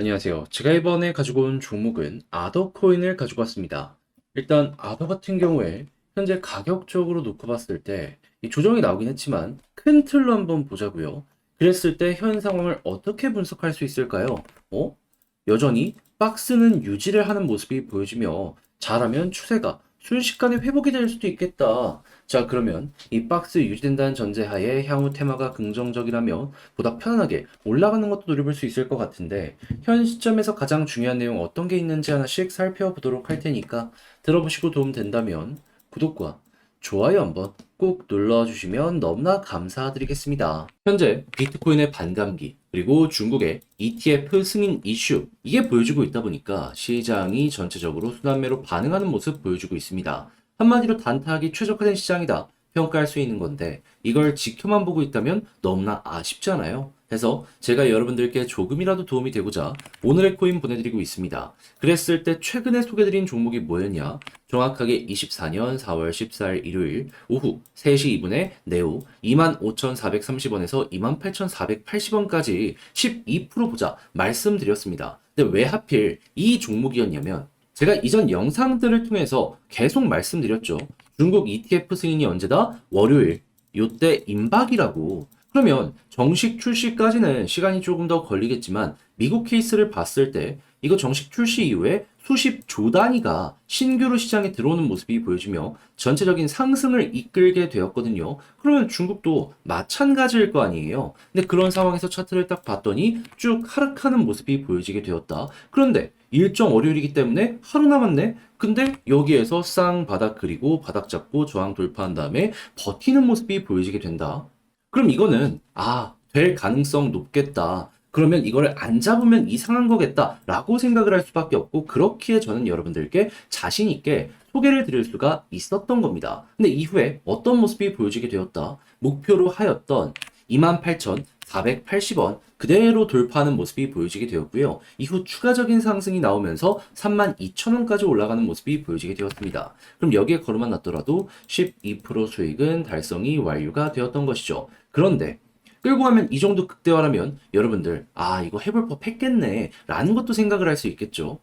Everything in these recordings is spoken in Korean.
안녕하세요. 제가 이번에 가지고 온 종목은 아더 코인을 가지고 왔습니다. 일단 아더 같은 경우에 현재 가격적으로 놓고 봤을 때이 조정이 나오긴 했지만 큰 틀로 한번 보자고요. 그랬을 때 현 상황을 어떻게 분석할 수 있을까요? 어? 여전히 박스는 유지를 하는 모습이 보여지며 잘하면 추세가 순식간에 회복이 될 수도 있겠다. 자, 그러면 이 박스 유지된다는 전제하에 향후 테마가 긍정적이라면 보다 편안하게 올라가는 것도 노려볼 수 있을 것 같은데 현 시점에서 가장 중요한 내용 어떤 게 있는지 하나씩 살펴보도록 할 테니까 들어보시고 도움 된다면 구독과 좋아요 한번 꼭 눌러주시면 너무나 감사드리겠습니다. 현재 비트코인의 반감기 그리고 중국의 ETF 승인 이슈 이게 보여주고 있다 보니까 시장이 전체적으로 순환매로 반응하는 모습 보여주고 있습니다. 한마디로 단타하기 최적화된 시장이다 평가할 수 있는 건데 이걸 지켜만 보고 있다면 너무나 아쉽잖아요. 해서 제가 여러분들께 조금이라도 도움이 되고자 오늘의 코인 보내드리고 있습니다. 그랬을 때 최근에 소개드린 종목이 뭐였냐? 정확하게 24년 4월 14일 일요일 오후 3시 2분에 네오 25,430원에서 28,480원까지 12% 보자 말씀드렸습니다. 근데 왜 하필 이 종목이었냐면 제가 이전 영상들을 통해서 계속 말씀드렸죠. 중국 ETF 승인이 언제다? 월요일. 요때 임박이라고. 그러면 정식 출시까지는 시간이 조금 더 걸리겠지만 미국 케이스를 봤을 때 이거 정식 출시 이후에 수십 조 단위가 신규로 시장에 들어오는 모습이 보여지며 전체적인 상승을 이끌게 되었거든요. 그러면 중국도 마찬가지일 거 아니에요. 근데 그런 상황에서 차트를 딱 봤더니 쭉 하락하는 모습이 보여지게 되었다. 그런데 일정 월요일이기 때문에 하루 남았네? 근데 여기에서 쌍 바닥 그리고 바닥 잡고 저항 돌파한 다음에 버티는 모습이 보여지게 된다. 그럼 이거는 아, 될 가능성 높겠다. 그러면 이거를 안 잡으면 이상한 거겠다. 라고 생각을 할 수밖에 없고, 그렇기에 저는 여러분들께 자신 있게 소개를 드릴 수가 있었던 겁니다. 근데 이후에 어떤 모습이 보여지게 되었다. 목표로 하였던 28,480원 그대로 돌파하는 모습이 보여지게 되었고요. 이후 추가적인 상승이 나오면서 32,000원까지 올라가는 모습이 보여지게 되었습니다. 그럼 여기에 걸어만 놨더라도 12% 수익은 달성이 완료가 되었던 것이죠. 그런데 끌고 가면 이 정도 극대화라면 여러분들 아 이거 해볼 법 했겠네 라는 것도 생각을 할 수 있겠죠.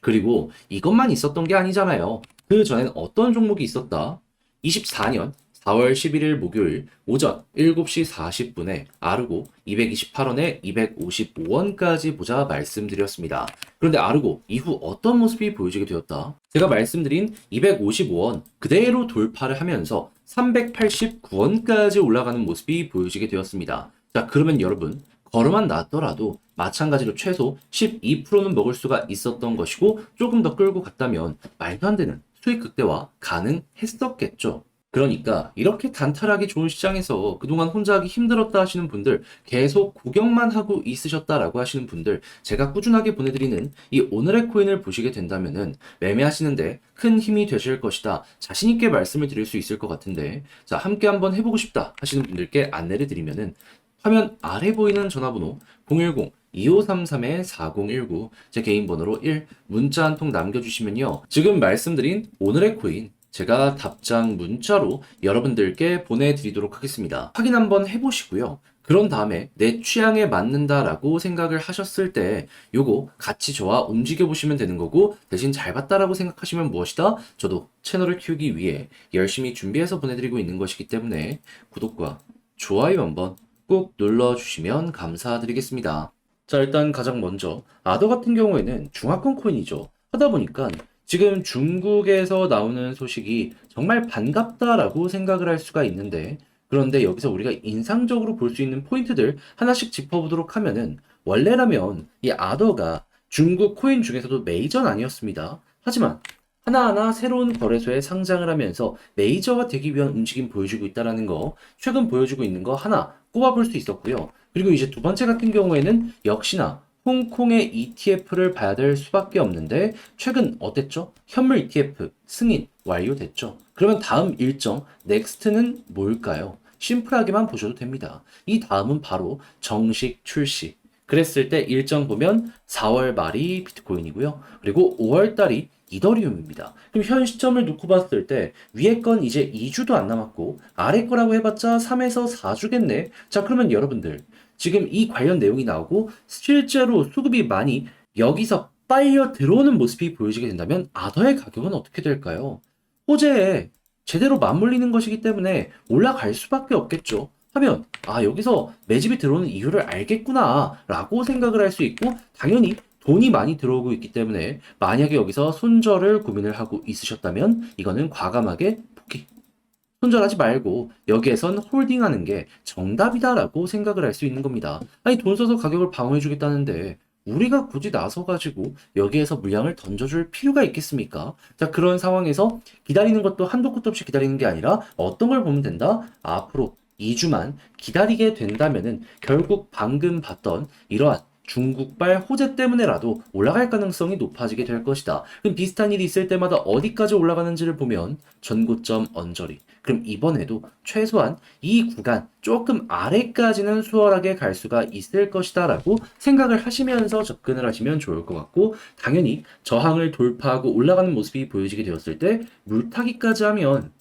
그리고 이것만 있었던 게 아니잖아요. 그 전엔 어떤 종목이 있었다? 24년 4월 11일 목요일 오전 7시 40분에 아르고 228원에 255원까지 보자 말씀드렸습니다. 그런데 아르고 이후 어떤 모습이 보여지게 되었다? 제가 말씀드린 255원 그대로 돌파를 하면서 389원까지 올라가는 모습이 보여지게 되었습니다. 자, 그러면 여러분 걸어만 놨더라도 마찬가지로 최소 12%는 먹을 수가 있었던 것이고 조금 더 끌고 갔다면 말도 안 되는 수익 극대화 가능했었겠죠. 그러니까 이렇게 단타하기 좋은 시장에서 그동안 혼자 하기 힘들었다 하시는 분들 계속 구경만 하고 있으셨다라고 하시는 분들 제가 꾸준하게 보내드리는 이 오늘의 코인을 보시게 된다면은 매매하시는데 큰 힘이 되실 것이다 자신있게 말씀을 드릴 수 있을 것 같은데 자 함께 한번 해보고 싶다 하시는 분들께 안내를 드리면은 화면 아래 보이는 전화번호 010 2533-4019 제 개인 번호로 1 문자 한 통 남겨주시면요. 지금 말씀드린 오늘의 코인 제가 답장 문자로 여러분들께 보내드리도록 하겠습니다. 확인 한번 해보시고요. 그런 다음에 내 취향에 맞는다라고 생각을 하셨을 때 요거 같이 저와 움직여 보시면 되는 거고 대신 잘 봤다라고 생각하시면 무엇이다? 저도 채널을 키우기 위해 열심히 준비해서 보내드리고 있는 것이기 때문에 구독과 좋아요 한번 꼭 눌러주시면 감사드리겠습니다. 자, 일단 가장 먼저 아더 같은 경우에는 중화권 코인이죠. 하다 보니까 지금 중국에서 나오는 소식이 정말 반갑다라고 생각을 할 수가 있는데 그런데 여기서 우리가 인상적으로 볼 수 있는 포인트들 하나씩 짚어보도록 하면은 원래라면 이 아더가 중국 코인 중에서도 메이저는 아니었습니다. 하지만 하나하나 새로운 거래소에 상장을 하면서 메이저가 되기 위한 움직임 보여주고 있다라는 거 최근 보여주고 있는 거 하나 꼽아볼 수 있었고요. 그리고 이제 두 번째 같은 경우에는 역시나 홍콩의 ETF를 봐야 될 수밖에 없는데 최근 어땠죠? 현물 ETF 승인 완료됐죠. 그러면 다음 일정 넥스트는 뭘까요? 심플하게만 보셔도 됩니다. 이 다음은 바로 정식 출시. 그랬을 때 일정 보면 4월 말이 비트코인이고요. 그리고 5월 달이 이더리움입니다. 그럼 현 시점을 놓고 봤을 때 위에 건 이제 2주도 안 남았고 아래 거라고 해봤자 3에서 4주겠네. 자 그러면 여러분들 지금 이 관련 내용이 나오고 실제로 수급이 많이 여기서 빨려 들어오는 모습이 보여지게 된다면 아더의 가격은 어떻게 될까요? 호재에 제대로 맞물리는 것이기 때문에 올라갈 수밖에 없겠죠. 하면 아 여기서 매집이 들어오는 이유를 알겠구나 라고 생각을 할 수 있고 당연히 돈이 많이 들어오고 있기 때문에 만약에 여기서 손절을 고민을 하고 있으셨다면 이거는 과감하게 손절하지 말고 여기에선 홀딩하는 게 정답이다라고 생각을 할 수 있는 겁니다. 아니 돈 써서 가격을 방어해주겠다는데 우리가 굳이 나서가지고 여기에서 물량을 던져줄 필요가 있겠습니까? 자 그런 상황에서 기다리는 것도 한도 끝도 없이 기다리는 게 아니라 어떤 걸 보면 된다? 앞으로 2주만 기다리게 된다면은 결국 방금 봤던 이러한 중국발 호재 때문에라도 올라갈 가능성이 높아지게 될 것이다. 그럼 비슷한 일이 있을 때마다 어디까지 올라가는지를 보면 전고점 언저리. 그럼 이번에도 최소한 이 구간 조금 아래까지는 수월하게 갈 수가 있을 것이다 라고 생각을 하시면서 접근을 하시면 좋을 것 같고 당연히 저항을 돌파하고 올라가는 모습이 보여지게 되었을 때 물타기까지 하면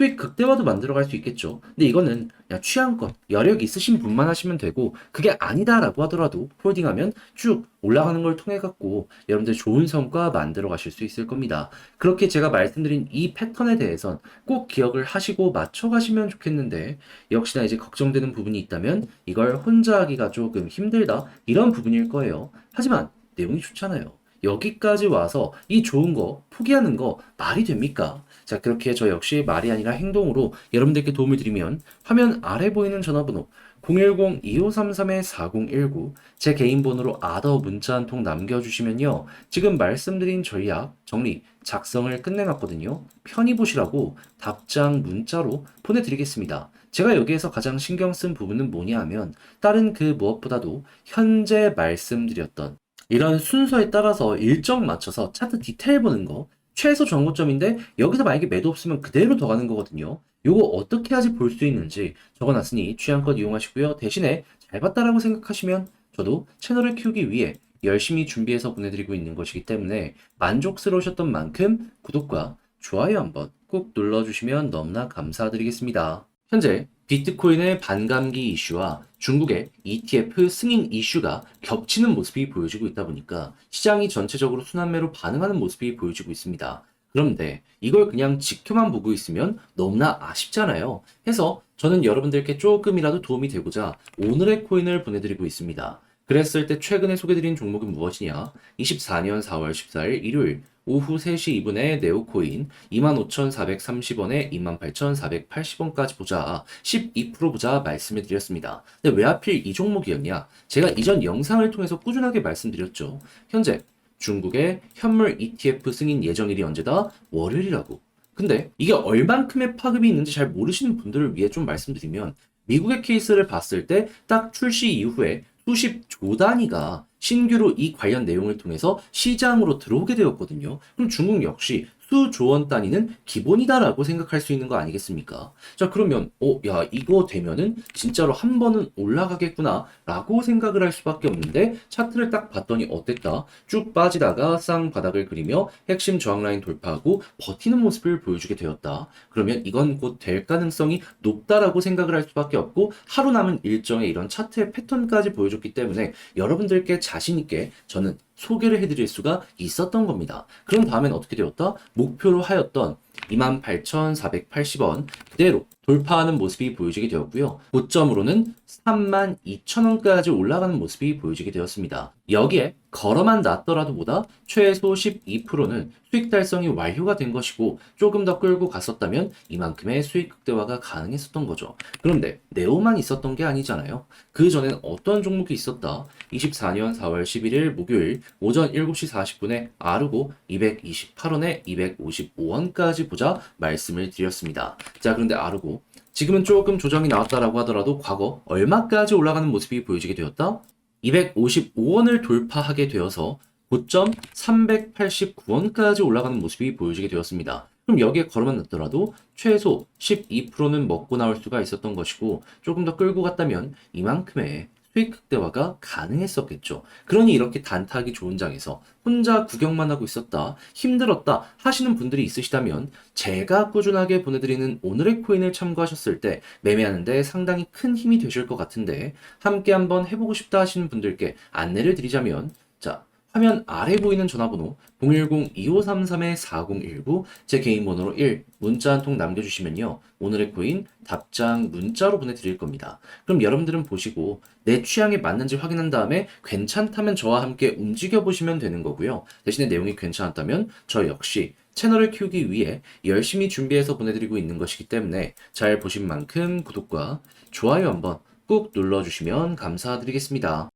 수익 극대화도 만들어갈 수 있겠죠. 근데 이거는 그냥 취향껏 여력 있으신 분만 하시면 되고 그게 아니다라고 하더라도 홀딩하면 쭉 올라가는 걸 통해 갖고 여러분들 좋은 성과 만들어 가실 수 있을 겁니다. 그렇게 제가 말씀드린 이 패턴에 대해선 꼭 기억을 하시고 맞춰 가시면 좋겠는데 역시나 이제 걱정되는 부분이 있다면 이걸 혼자 하기가 조금 힘들다 이런 부분일 거예요. 하지만 내용이 좋잖아요. 여기까지 와서 이 좋은 거 포기하는 거 말이 됩니까? 자, 그렇게 저 역시 말이 아니라 행동으로 여러분들께 도움을 드리면 화면 아래 보이는 전화번호 010-2533-4019 제 개인 번호로 아더 문자 한 통 남겨주시면요. 지금 말씀드린 전략 정리 작성을 끝내놨거든요. 편히 보시라고 답장 문자로 보내드리겠습니다. 제가 여기에서 가장 신경 쓴 부분은 뭐냐 하면 다른 그 무엇보다도 현재 말씀드렸던 이런 순서에 따라서 일정 맞춰서 차트 디테일 보는 거 최소 정고점인데 여기서 만약에 매도 없으면 그대로 더 가는 거거든요. 요거 어떻게 해야지 볼 수 있는지 적어놨으니 취향껏 이용하시고요. 대신에 잘 봤다라고 생각하시면 저도 채널을 키우기 위해 열심히 준비해서 보내드리고 있는 것이기 때문에 만족스러우셨던 만큼 구독과 좋아요 한번 꼭 눌러주시면 너무나 감사드리겠습니다. 현재 비트코인의 반감기 이슈와 중국의 ETF 승인 이슈가 겹치는 모습이 보여지고 있다 보니까 시장이 전체적으로 순환매로 반응하는 모습이 보여지고 있습니다. 그런데 이걸 그냥 지켜만 보고 있으면 너무나 아쉽잖아요. 해서 저는 여러분들께 조금이라도 도움이 되고자 오늘의 코인을 보내드리고 있습니다. 그랬을 때 최근에 소개드린 종목은 무엇이냐? 24년 4월 14일 일요일 오후 3시 2분에 네오코인 25,430원에 28,480원까지 보자 12% 보자 말씀을 드렸습니다. 근데 왜 하필 이 종목이었냐? 제가 이전 영상을 통해서 꾸준하게 말씀드렸죠. 현재 중국의 현물 ETF 승인 예정일이 언제다? 월요일이라고. 근데 이게 얼만큼의 파급이 있는지 잘 모르시는 분들을 위해 좀 말씀드리면 미국의 케이스를 봤을 때 딱 출시 이후에 수십 조 단위가 신규로 이 관련 내용을 통해서 시장으로 들어오게 되었거든요. 그럼 중국 역시 수조 원 단위는 기본이다라고 생각할 수 있는 거 아니겠습니까? 자, 그러면, 어, 야, 이거 되면은 진짜로 한 번은 올라가겠구나, 라고 생각을 할 수밖에 없는데, 차트를 딱 봤더니 어땠다? 쭉 빠지다가 쌍바닥을 그리며 핵심 저항 라인 돌파하고 버티는 모습을 보여주게 되었다. 그러면 이건 곧 될 가능성이 높다라고 생각을 할 수밖에 없고, 하루 남은 일정의 이런 차트의 패턴까지 보여줬기 때문에 여러분들께 자신있게 저는 소개를 해드릴 수가 있었던 겁니다. 그런 다음엔 어떻게 되었다? 목표로 하였던 28,480원 그대로 돌파하는 모습이 보여지게 되었고요. 고점으로는 32,000원까지 올라가는 모습이 보여지게 되었습니다. 여기에 걸어만 놨더라도 보다 최소 12%는 수익 달성이 완료가 된 것이고 조금 더 끌고 갔었다면 이만큼의 수익 극대화가 가능했었던 거죠. 그런데 네오만 있었던 게 아니잖아요. 그 전엔 어떤 종목이 있었다? 24년 4월 11일 목요일 오전 7시 40분에 아르고 228원에 255원까지 보자 말씀을 드렸습니다. 자, 그런데 아르고 지금은 조금 조정이 나왔다라고 하더라도 과거 얼마까지 올라가는 모습이 보여지게 되었다? 255원을 돌파하게 되어서 고점 389원까지 올라가는 모습이 보여지게 되었습니다. 그럼 여기에 걸어만 놨더라도 최소 12%는 먹고 나올 수가 있었던 것이고 조금 더 끌고 갔다면 이만큼의 수익 극대화가 가능했었겠죠. 그러니 이렇게 단타하기 좋은 장에서 혼자 구경만 하고 있었다, 힘들었다 하시는 분들이 있으시다면 제가 꾸준하게 보내드리는 오늘의 코인을 참고하셨을 때 매매하는데 상당히 큰 힘이 되실 것 같은데 함께 한번 해보고 싶다 하시는 분들께 안내를 드리자면 자, 화면 아래 보이는 전화번호 010-2533-4019 제 개인 번호로 1 문자 한 통 남겨주시면요 오늘의 코인 답장 문자로 보내드릴 겁니다. 그럼 여러분들은 보시고 내 취향에 맞는지 확인한 다음에 괜찮다면 저와 함께 움직여 보시면 되는 거고요. 대신에 내용이 괜찮았다면 저 역시 채널을 키우기 위해 열심히 준비해서 보내드리고 있는 것이기 때문에 잘 보신 만큼 구독과 좋아요 한번 꾹 눌러주시면 감사드리겠습니다.